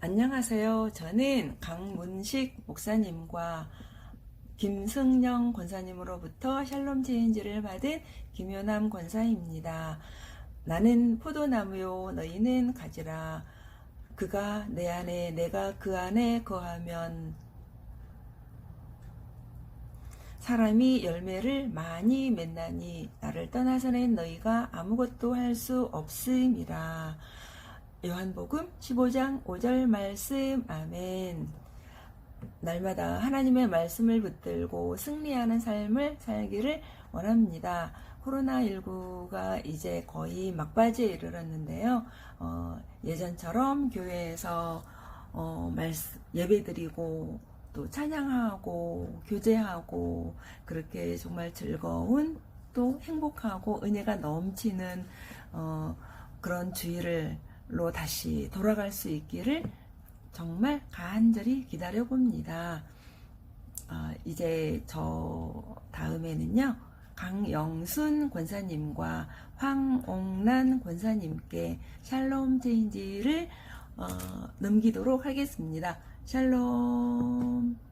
안녕하세요. 저는 강문식 목사님과 김승영 권사님으로부터 샬롬 체인지를 받은 김효남 권사입니다. 나는 포도나무요 너희는 가지라 그가 내 안에 내가 그 안에 거하면 사람이 열매를 많이 맺나니 나를 떠나서는 너희가 아무것도 할 수 없음이라. 요한복음 15장 5절 말씀 아멘. 날마다 하나님의 말씀을 붙들고 승리하는 삶을 살기를 원합니다. 코로나19가 이제 거의 막바지에 이르렀는데요. 어, 예전처럼 교회에서 어, 말씀, 예배드리고 또 찬양하고 교제하고 그렇게 정말 즐거운 또 행복하고 은혜가 넘치는 어, 그런 주일 로 다시 돌아갈 수 있기를 정말 간절히 기다려 봅니다. 어, 이제 저 다음에는요. 강영순 권사님과 황옥란 권사님께 샬롬 체인지를 어, 넘기도록 하겠습니다. 샬롬.